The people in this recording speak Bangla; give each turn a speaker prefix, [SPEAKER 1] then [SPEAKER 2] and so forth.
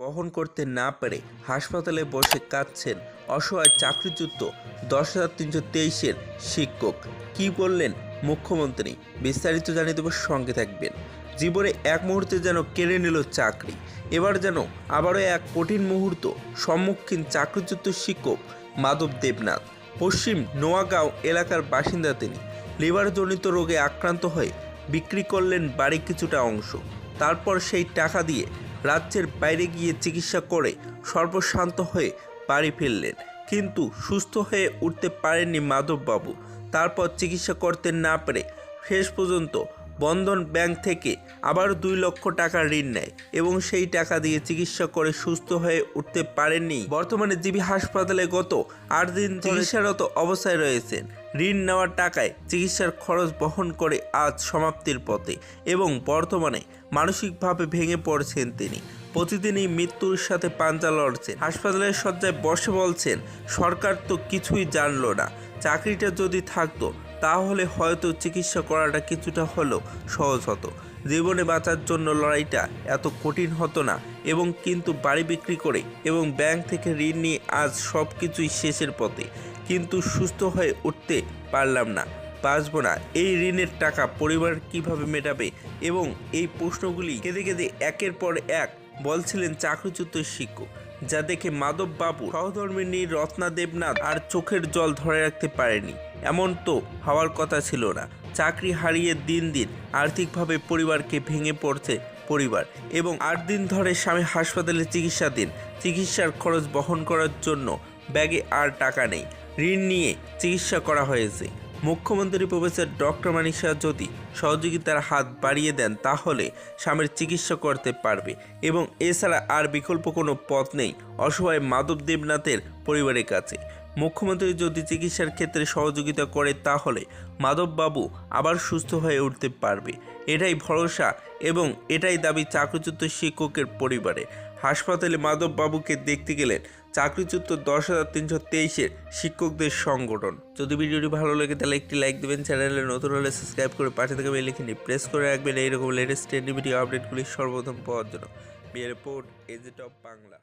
[SPEAKER 1] বহন করতে না পেরে, হাসপাতালে বসে কাঁদছেন অসহায় চাকরিচ্যুত দশ হাজার তিনশো তেইশের শিক্ষক। কি বললেন মুখ্যমন্ত্রী? বিস্তারিত জানিয়ে দেব, সঙ্গে থাকবেন। জীবনে এক মুহূর্তে যেন কেড়ে নিল চাকরি, এবার যেন আবারও এক কঠিন মুহূর্ত সম্মুখীন চাকরিচ্যুত শিক্ষক মাধব দেবনাথ। পশ্চিম নোয়াগাঁও এলাকার বাসিন্দা তিনি। লিভারজনিত রোগে আক্রান্ত হয়ে বিক্রি করলেন বাড়ি কিছুটা অংশ, তারপর সেই টাকা দিয়ে রাজ্যের বাইরে গিয়ে চিকিৎসা করে সর্বশান্ত হয়ে বাড়ি ফিরলেন। কিন্তু সুস্থ হয়ে উঠতে পারেননি মাধববাবু। তারপর চিকিৎসা করতে না পেরে শেষ পর্যন্ত বন্ধন ব্যাংক থেকে আবার দুই লক্ষ টাকা ঋণ নেয় এবং সেই টাকা দিয়ে চিকিৎসা করে সুস্থ হয়ে উঠতে পারেননি বর্তমানে জিবি হাসপাতালে গত আট দিন চিকিৎসারত অবস্থায় রয়েছেন। ঋণ নেওয়ার টাকায় চিকিৎসার খরচ বহন করে আজ সমাপ্তির পথে এবং বর্তমানে মানসিকভাবে ভেঙে পড়ছেন তিনি। প্রতিদিনই মৃত্যুর সাথে পাঞ্জা লড়ছেন। হাসপাতালের শয্যায় বসে বলছেন, সরকার তো কিছুই জানলো না। চাকরিটা যদি থাকতো তাহলে হয়তো চিকিৎসা করাটা কিছুটা হলেও সহজ হতো। জীবনে বাঁচার জন্য লড়াইটা এত কঠিন হতো না এবং কিন্তু বাড়ি বিক্রি করে এবং ব্যাংক থেকে ঋণ নিয়ে আজ সব কিছুই শেষের পথে। কিন্তু সুস্থ হয়ে উঠতে পারলাম না। বাঁচবো না। এই ঋণের টাকা পরিবার কীভাবে মেটাবে? এবং এই প্রশ্নগুলি কেঁদে কেঁদে একের পর এক বলছিলেন চাকরিচ্যুত শিক্ষক। যা দেখে মাধব বাবু সহধর্মিনী রত্না দেবনাথ আর চোখের জল ধরে রাখতে পারেনি। এমন তো হওয়ার কথা ছিল না। চাকরি হারিয়ে দিন দিন আর্থিকভাবে পরিবারকে ভেঙে পড়ছে পরিবার এবং আট দিন ধরে স্বামী হাসপাতালে চিকিৎসাধীন। চিকিৎসার খরচ বহন করার জন্য ব্যাগে আর টাকা নেই। ঋণ নিয়ে চিকিৎসা করা হয়েছে। মুখ্যমন্ত্রী প্রফেসর ডক্টর মানিক শাহ যদি সহযোগিতার হাত বাড়িয়ে দেন, তাহলে স্বামীর চিকিৎসা করতে পারবে। এবং এছাড়া আর বিকল্প কোনো পথ নেই, অসহায় মাধব দেবনাথের পরিবারের কাছে। মুখ্যমন্ত্রী যদি চিকিৎসার ক্ষেত্রে সহযোগিতা করে, তাহলে মাধববাবু আবার সুস্থ হয়ে উঠতে পারবে। এটাই ভরসা এবং এটাই দাবি চাকরিচ্যুত শিক্ষকের পরিবারে। হাসপাতালে মাধববাবুকে দেখতে গেলেন চাকরিচ্যুত দশ হাজার তিনশো তেইশের শিক্ষকদের সংগঠন। যদি ভিডিওটি ভালো লাগে, তাহলে একটি লাইক দেবেন। চ্যানেলে নতুন হলে সাবস্ক্রাইব করে পাশে থেকে বেলিখিনি প্রেস করে রাখবেন। এইরকম লেটেস্ট ট্রেন্ডি ভিডিও আপডেটগুলি সর্বপ্রথম পাওয়ার জন্য। বিয়ে রিপোর্ট এজেট অফ বাংলা